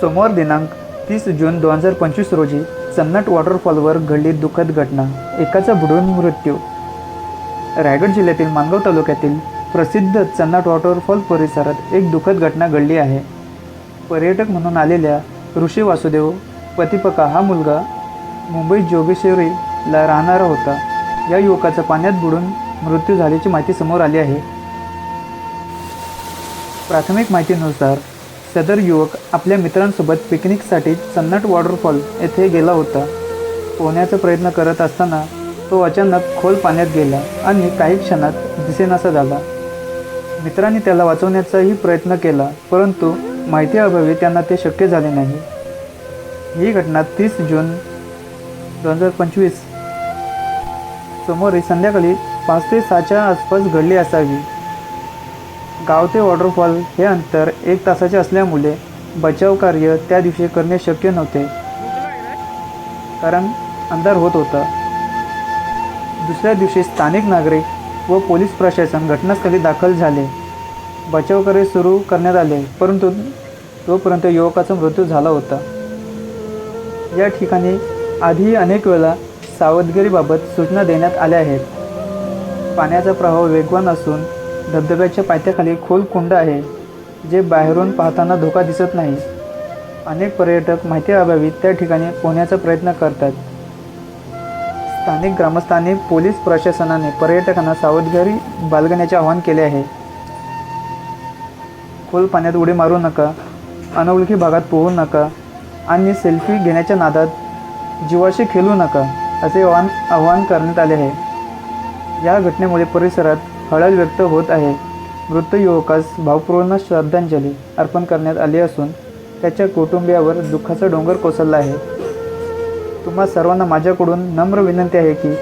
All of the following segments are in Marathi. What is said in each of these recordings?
सोमवार दिनांक तीस जून दोन हजार पंचवीस रोजी चन्नट वॉटरफॉलवर घडली दुःखद घटना. एकाचा बुडून मृत्यू. रायगड जिल्ह्यातील मानगाव तालुक्यातील प्रसिद्ध चन्नट वॉटरफॉल परिसरात एक दुःखद घटना घडली आहे. पर्यटक म्हणून आलेल्या ऋषी वासुदेव पतिपका हा मुलगा मुंबई जोगेश्वरीला राहणारा होता. या युवकाचा पाण्यात बुडून मृत्यू झाल्याची माहिती समोर आली आहे. प्राथमिक माहितीनुसार सदर युवक आपल्या मित्रांसोबत पिकनिकसाठी चन्नट वॉटरफॉल येथे गेला होता. पोहण्याचा प्रयत्न करत असताना तो अचानक खोल पाण्यात गेला आणि काही क्षणात दिसेनासा झाला. मित्रांनी त्याला वाचवण्याचाही प्रयत्न केला परंतु माहिती अभावी त्यांना ते शक्य झाले नाही. ही घटना तीस जून दोन हजार पंचवीस. सोमवारी संध्याकाळी पाच ते सहाच्या आसपास घडली असावी. गाव ते वॉटरफॉल हे अंतर एक तासाचे असल्यामुळे बचाव कार्य त्या दिवशी करणे शक्य नव्हते. कारण अंधार होत होता. दुसऱ्या दिवशी स्थानिक नागरिक व पोलीस प्रशासन घटनास्थळी दाखल झाले. बचाव कार्य सुरू करण्यात आले परंतु तोपर्यंत युवकाचा मृत्यू झाला होता. या ठिकाणी आधी अनेक वेळा सावधगिरीबाबत सूचना देण्यात आल्या आहेत. पाण्याचा प्रवाह वेगवान असून धबधब्याच्या पायथ्याखाली खोल कुंड आहे जे बाहेरून पाहताना धोका दिसत नाही. अनेक पर्यटक माहिती अभावी त्या ठिकाणी पोहण्याचा प्रयत्न करतात. स्थानिक ग्रामस्थांनी पोलीस प्रशासनाने पर्यटकांना सावधगिरी बाळगण्याचे आवाहन केले आहे. खोल पाण्यात उडी मारू नका अनोळखी भागात पोहू नका आणि सेल्फी घेण्याच्या नादात जीवाशी खेळू नका असे आवाहन आवाहन करण्यात आले आहे. या घटनेमुळे परिसरात हळद व्यक्त होत आहे. मृत युवकास भावपूर्ण श्रद्धांजली अर्पण करण्यात आली असून त्याच्या कुटुंबियावर दुःखाचा डोंगर कोसळला आहे. तुम्हा सर्वांना माझ्याकडून नम्र विनंती आहे की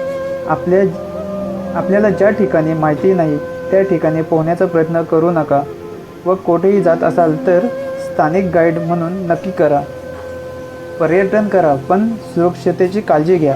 आपल्या आपल्याला ज्या ठिकाणी माहिती नाही त्या ठिकाणी पोहण्याचा प्रयत्न करू नका व कोठेही जात असाल तर स्थानिक गाईड म्हणून नक्की करा. पर्यटन करा पण सुरक्षतेची काळजी घ्या.